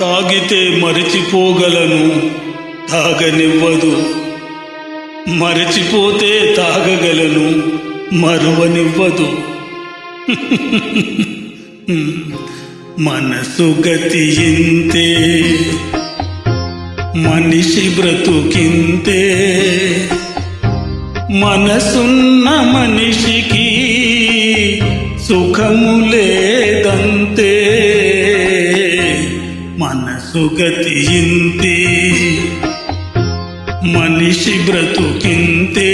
తాగితే మరిచిపోగలను తాగనివ్వదు. మరచిపోతే తాగగలను మరువనివ్వదు. మనసు గతి ఇంతే మనిషి బ్రతుకింతే మనసున్న మనిషికి సుఖము లేదు మనసు ఇంతే మనిషి బ్రతుకింతే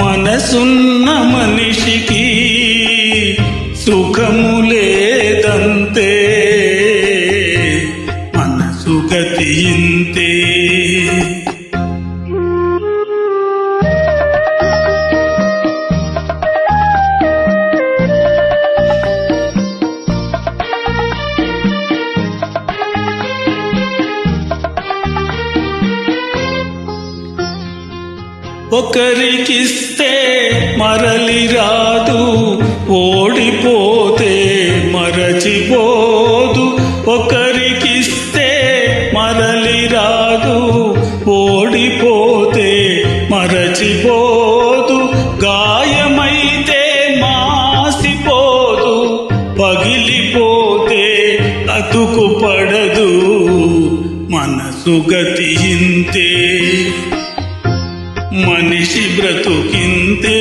మనసున్న మనిషికి సుఖము లేదంతే మనసు గతి ఇంతే ఒకరికిస్తే మరలి రాదు ఓడిపోతే మరచిపోదు. ఒకరికిస్తే మరలి రాదు ఓడిపోతే మరచిపోదు. గాయమైతే మాసిపోదు పగిలిపోతే అతుకు పడదు మనసు గతి ఇంతే మనిషి బ్రతుకింతే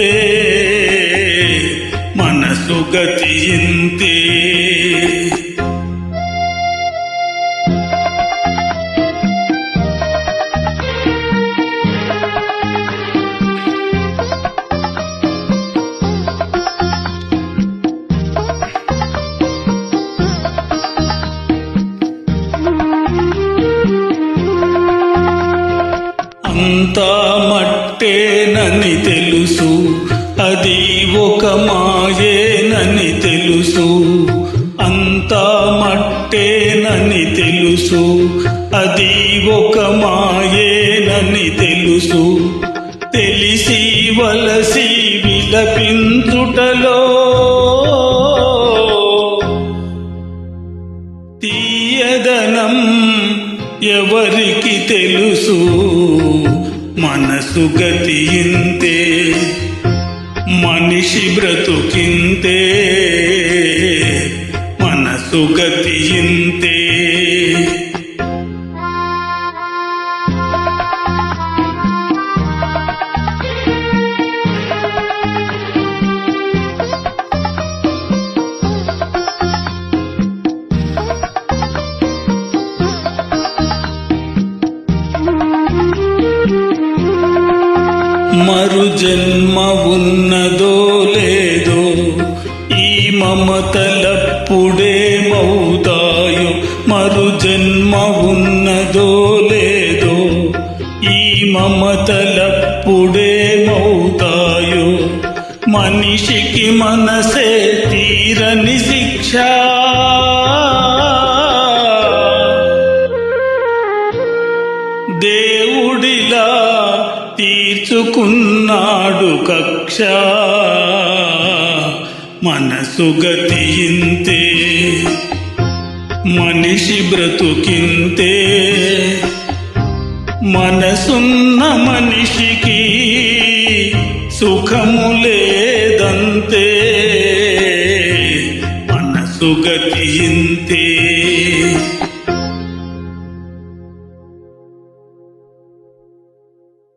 మనసు గతి ఇంతే అంతా మట్టేనని తెలుసు. అది ఒక మాయేనని తెలుసు. అంతా మట్టేనని తెలుసు. అది ఒక మాయేనని తెలుసు. తెలిసి వలసి విలపించుటలో తీయదనం ఎవరికి తెలుసు? మనసు గతి ఇంతే మనిషి బ్రతుకింతే మనసు మరు జన్మ ఉన్నదో లేదో ఈ మమతలప్పుడే మమతలప్పుడేమవుతాయో మరు జన్మ ఉన్నదో లేదో ఈ మమతలప్పుడే మౌతాయో. మనిషికి మనసే తీరని శిక్ష తీర్చుకున్నాడు కక్ష. మనసు గతి ఇంతే మనిషి బ్రతుకింతే మనసున్న మనిషికి సుఖము లేదంతే మనసు గతి ఇంతే